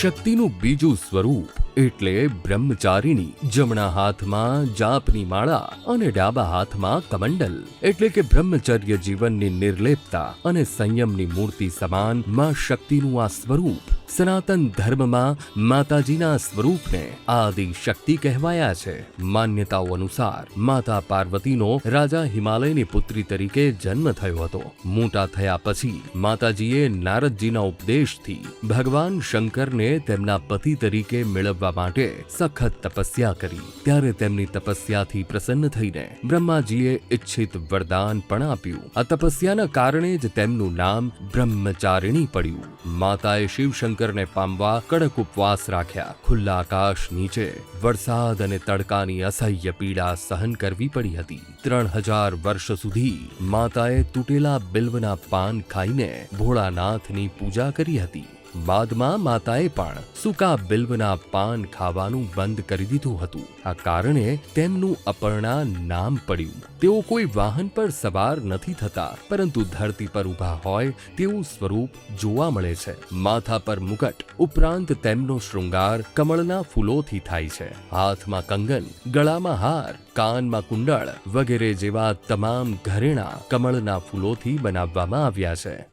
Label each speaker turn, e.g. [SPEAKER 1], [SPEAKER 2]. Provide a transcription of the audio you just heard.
[SPEAKER 1] શક્તિનું બીજું સ્વરૂપ એટલે બ્રહ્મચારિણી. જમણા હાથમાં જાપની માળા અને ડાબા હાથમાં કમંડલ. એટલે કે બ્રહ્મચર્ય જીવનની નિર્લેપતા અને સંયમની મૂર્તિ સમાનમાં શક્તિનું આ સ્વરૂપ સનાતન ધર્મમાં માતાજીના સ્વરૂપને આદિ શક્તિ કહેવાયા છે. માન્યતાઓ અનુસાર માતા પાર્વતીનો રાજા હિમાલયની પુત્રી તરીકે જન્મ થયો હતો. મોટા થયા પછી માતાજીએ નારદજીના ઉપદેશથી ભગવાન શંકરને તેમના પતિ તરીકે મેળવવા માટે સખત તપસ્યા કરી. ત્યારે તેમની તપસ્યાથી પ્રસન્ન થઈને બ્રહ્માજીએ ઈચ્છિત વરદાન પણ આપ્યું. આ તપસ્યાના કારણે જ તેમનું નામ બ્રહ્મચારિણી પડ્યું. માતાએ શિવશંકરને પામવા કડક ઉપવાસ રાખ્યા. ખુલ્લા આકાશ નીચે વરસાદ અને તડકાની અસહ્ય પીડા સહન કરવી પડી હતી. ત્રણ હજાર વર્ષ સુધી માતાએ તૂટેલા બિલ્વના પાન ખાઈને ભોળાનાથની પૂજા કરી હતી. બાદમાં માતાએ પણ સૂકા બિલ્વના પાન ખાવાનું બંધ કરી દીધું હતું. આ કારણે તેમનું અપર્ણા નામ પડ્યું. તેઓ કોઈ વાહન પર સવાર નથી થતા, પરંતુ ધરતી પર ઊભા હોય તેવું સ્વરૂપ જોવા મળે છે. માથા પર મુકટ, ઉપરાંત તેમનો શૃંગાર કમળના ફૂલોથી થાય છે. હાથમાં કંગન, ગળામાં હાર, કાનમાં કુંડળ વગેરે જેવા તમામ ઘરેણાં કમળના ફૂલોથી બનાવવામાં આવ્યા છે.